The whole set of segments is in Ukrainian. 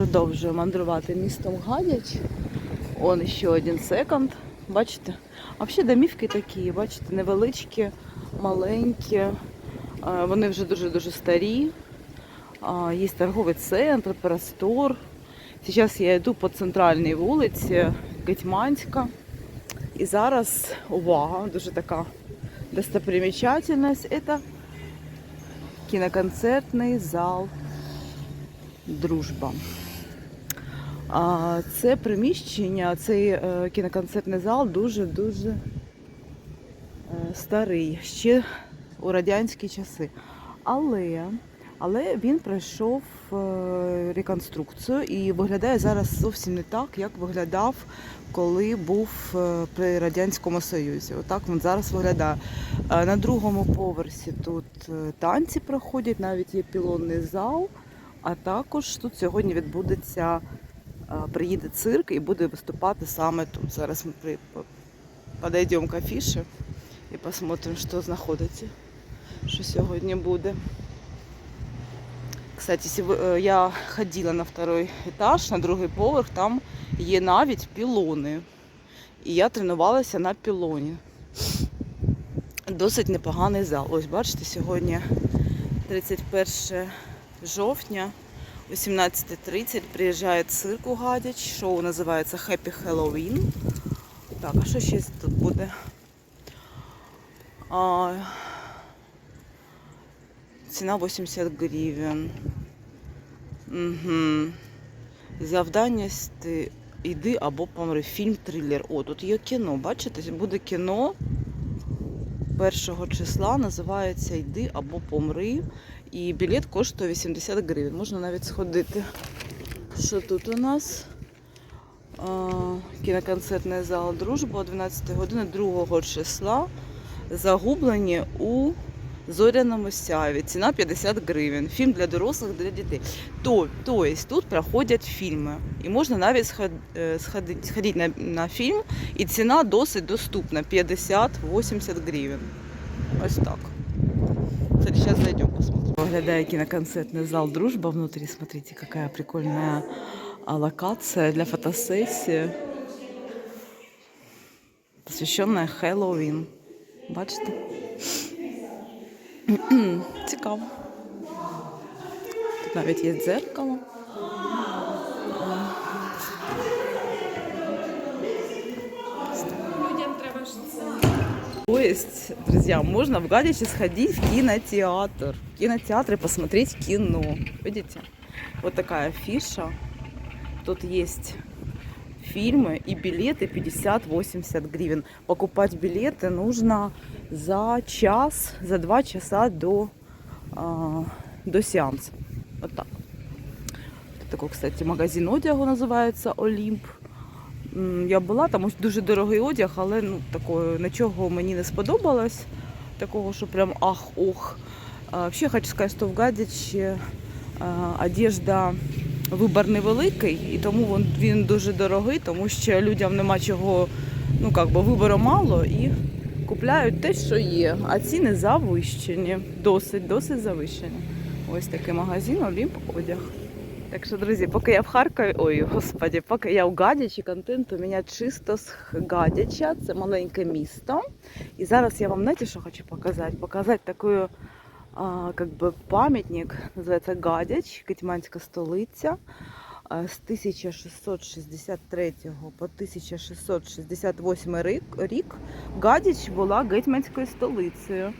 Продовжуємо мандрувати містом Гадяч. Он ще один секонд. Бачите? А взагалі домівки такі, бачите, невеличкі, маленькі. Е, Вони вже дуже-дуже старі. Є торговий центр, простор. Зараз я йду по центральній вулиці Гетьманська. І зараз увага, дуже така достопримечательність. Це кіноконцертний зал Дружба. А це приміщення, цей е, кіноконцертний зал дуже-дуже е, старий, ще у радянські часи. Але, але він пройшов е, реконструкцію і виглядає зараз зовсім не так, як виглядав, коли був при Радянському Союзі. Отак він зараз виглядає. На другому поверсі тут танці проходять, навіть є пілонний зал. А також тут сьогодні відбудеться, приїде цирк і буде виступати саме тут. Зараз ми подойдемо к афіші і посмотримо, що знаходиться, що сьогодні буде. Кстати, е, я ходила на второй етаж, на другий поверх, там є навіть пілони. І я тренувалася на пілоні. Досить непоганий зал. Ось бачите, сьогодні 31 жовтня о 17.30 приїжджає цирк у Гадяч. Шоу називається Happy Halloween. Так, а що ще тут буде? А, ціна 80 гривень. Угу. Завдання сти- йди або помри. Фільм трилер. О, тут є кіно. Бачите, буде кіно першого числа, називається Йди або помри. І білет коштує 80 гривень. Можна навіть сходити. Що тут у нас? Кіноконцертний зал Дружба о 12 години 2 числа. Загублені у зоряному сяві. Ціна 50 гривень. Фільм для дорослих, для дітей. То, то есть тут проходять фільми. І можна навіть е, сходити, сходити на, на фільм, і ціна досить доступна 50-80 гривень. Ось так. Кстати, сейчас зайдем посмотрим. Выглядая киноконцертный зал «Дружба» внутри. Смотрите, какая прикольная а, локация для фотосессии. Посвященная Хэллоуін. Бачите? Цікаво. Тут навіть є дзеркало. Есть, друзья, можно в Гадиче сходить в кинотеатр. В кинотеатр и посмотреть кино. Видите? Вот такая афиша. Тут есть фильмы и билеты 50-80 гривен. Покупать билеты нужно за час, за два часа до, а, до сеанса. Вот так. Такой, кстати, магазин одягу називається Олімп. Я була, там ось дуже дорогий одяг, але ну, такого, нічого мені не сподобалось. Такого, що прям ах-ох. Взагалі хочу сказати, що в Гадячі одежда вибір невеликий, і тому він, він дуже дорогий, тому що людям нема чого, ну як би вибору мало і купляють те, що є. А ціни завищені, досить, досить завищені. Ось такий магазин Олімп одяг. Так що, друзі, поки я в Харкові, ой, господі, поки я в Гадячі, контент у мене чисто з Гадяча, це маленьке місто. І зараз я вам знаєте, що хочу показати? Показати такий а, как бы пам'ятник, називається Гадяч, Гетьманська столиця. З 1663 по 1668 рік, рік Гадяч була гетьманською столицею.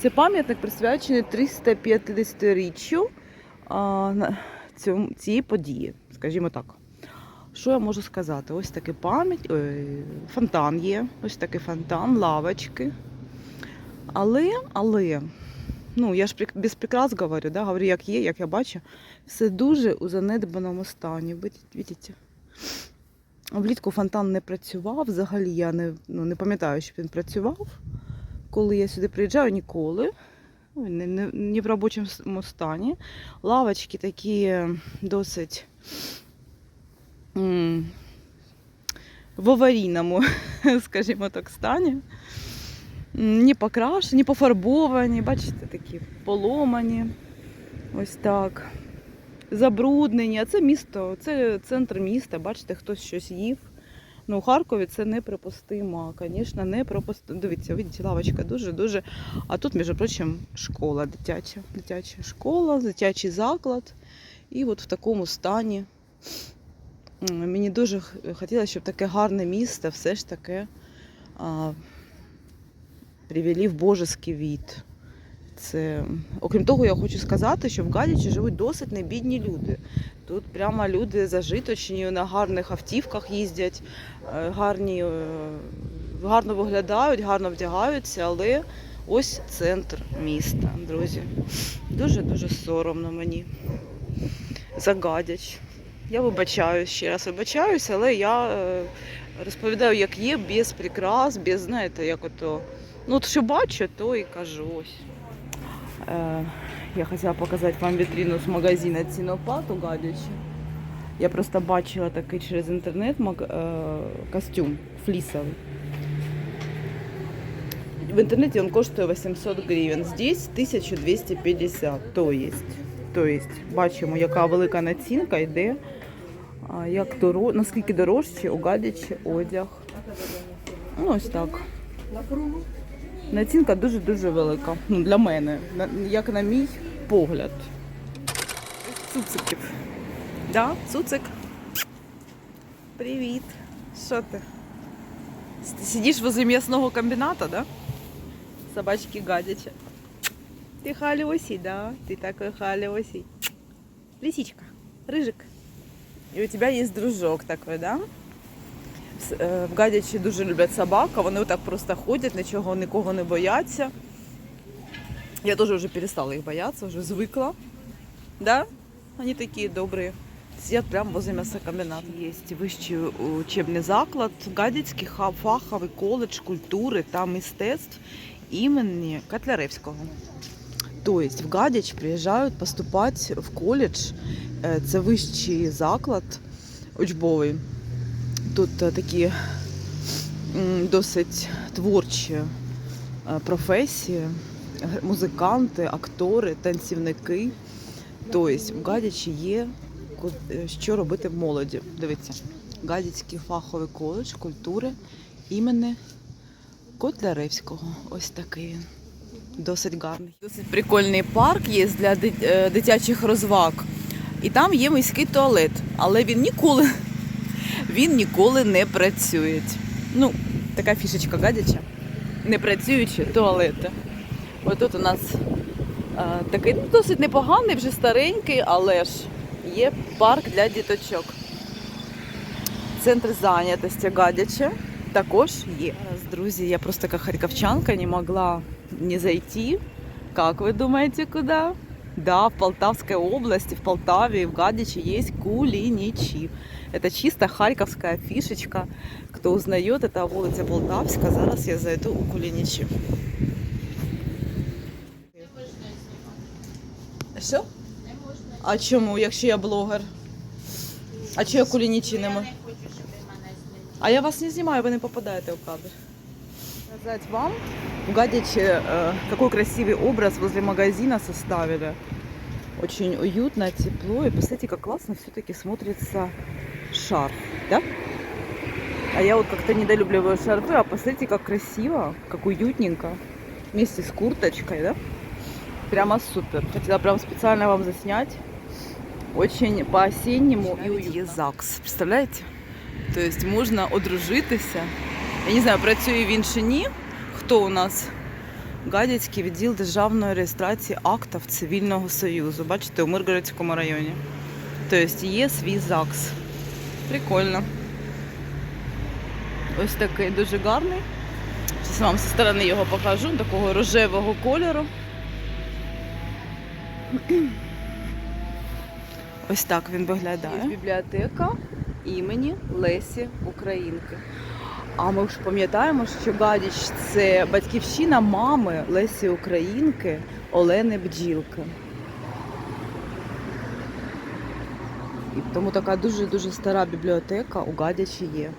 Це пам'ятник присвячений 350-річчю а, на- цьому- цієї події, скажімо так. Що я можу сказати? Ось такий пам'ять, фонтан є, ось такий фонтан, лавочки. Але, але, ну я ж без прикрас говорю, да? говорю, як є, як я бачу, все дуже у занедбаному стані. Бачите? Влітку фонтан не працював, взагалі я не, ну, не пам'ятаю, щоб він працював. Коли я сюди приїжджаю, ніколи. Не, не, не в робочому стані. Лавочки такі досить м, в аварійному, скажімо так, стані. Не покрашені, пофарбовані, бачите, такі поломані. Ось так. забруднені. А це місто, це центр міста. Бачите, хтось щось їв. Ну, у Харкові це неприпустимо. Звісно, неприпустимо. Дивіться, видите, лавочка дуже-дуже. А тут, між прочим, школа дитяча. Дитяча школа, дитячий заклад. І от в такому стані. Мені дуже хотілося, щоб таке гарне місто все ж таки а, привели в божеский від. Це, окрім того, я хочу сказати, що в Гадячі живуть досить небідні люди. Тут прямо люди зажиточні, на гарних автівках їздять, е, гарні, е, гарно виглядають, гарно вдягаються, але ось центр міста, друзі. Дуже-дуже соромно мені. За Гадяч. Я вибачаюсь, ще раз вибачаюсь, але я е, розповідаю, як є, без прикрас, без, знаєте, як ото. Ну, от що бачу, то і кажу. Ось. Е, я хотіла показати вам вітрину з магазину Цінопат у. Я просто бачила такий через інтернет е, костюм флісовий. В интернете он коштує 800 гривень. Здесь 1250. То есть, то есть, бачимо, яка велика націнка йде. Як доро... Наскільки дорожче у Гадячі одяг. Ну, ось так. Націнка дуже-дуже велика. Ну, для мене, як на мій погляд. Цуциків. Да, цуцик. Привіт. Що ти? Ти сидиш возле м'ясного комбіната, да? Собачки гадяча. Ти халюсій, да? Ти такой халюсій. Лисичка, рыжик. І у тебе є дружок такой, да? Е, В Гадячі дуже люблять собак, а вони отак просто ходять, нічого нікого не бояться. Я теж вже перестала їх боятися, вже звикла. Да? Вони такі добрі. Сидять прямо возле мясокомбината. Есть вищий учебний заклад, Гадяцький фаховий коледж культури та мистецтв імені Котляревського. Тобто в Гадяч приїжджають поступати в коледж. Е, Це вищий заклад учбовий. Тут е, такі досить творчі е, професії, музиканти, актори, танцівники. Тобто в Гадячі є е, що робити в молоді. Дивіться, Гадяцький фаховий коледж культури імені Котляревського. Ось такий він. Досить гарний. Досить прикольний парк є для дитячих розваг. І там є міський туалет, але він ніколи, він ніколи не працює. Ну, така фішечка гадяча. Не працюючі туалети. Ось тут у нас е, такий ну, досить непоганий, вже старенький, але ж є парк для діточок. Центр зайнятості гадяче також є. Друзі, я просто як харківчанка не могла не зайти. Как вы думаете, куда? Да, в Полтавской области, в Полтаве, в Гадиче есть кулиничи. Это чисто харьковская фишечка. Кто узнает, это вулиця Полтавська. Зараз я зайду у кулінічі. Що? А чому, якщо я блогер? А чи я кулінічі не можу? А я вас не знімаю, ви не попадаєте в кадр. Сказать вам, в Гадяче э, какой красивый образ возле магазина составили. Очень уютно, тепло. И посмотрите, как классно все-таки смотрится шарф, да? А я вот как-то недолюбливаю шарфы, а посмотрите, как красиво, как уютненько. Вместе с курточкой, да? Прямо супер. Хотела прям специально вам заснять. Очень по-осеннему и уютно. ЗАГС, представляете? То есть можна одружитися. Я не знаю, працює він чи ні. Хто у нас? Гадяцький відділ державної реєстрації актів цивільного союзу. Бачите, у Миргородському районі. Тобто є свій ЗАГС. Прикольно. Ось такий дуже гарний. Зараз вам зі сторони його покажу, такого рожевого кольору. Ось так він виглядає. Бібліотека імені Лесі Українки. А ми ж пам'ятаємо, що Гадіч це батьківщина мами Лесі Українки Олени Бджілки. І тому така дуже-дуже стара бібліотека у Гадячі є.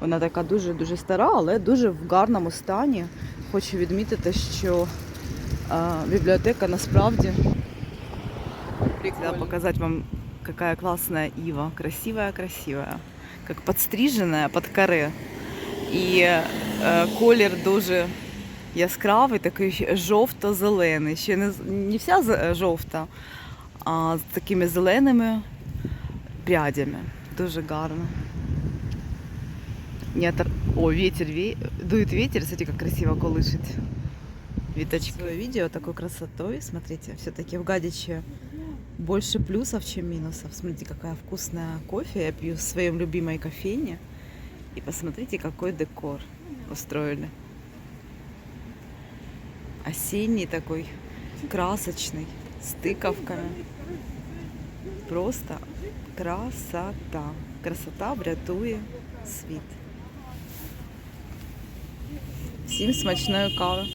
Вона така дуже-дуже стара, але дуже в гарному стані. Хочу відмітити, що а, бібліотека насправді Хотела показать вам, какая классная ива. Красивая-красивая. Как подстриженная под каре. І е, колір дуже яскравий, такий жовто-зелений. Ще не, не вся е, жовта, а з такими зеленими прядями. Дуже гарно. Не. О, ветер, ве... дует ветер, смотрите, как красиво колышет веточки. Свое видео такой смотрите, все-таки в Гадиче больше плюсов, чем минусов. Смотрите, какая вкусная кофе я пью в своем любимой кофейне. И посмотрите, какой декор устроили. Осенний такой, красочный, с тыковками. Просто красота. Красота врятує світ. Всім смачної кави.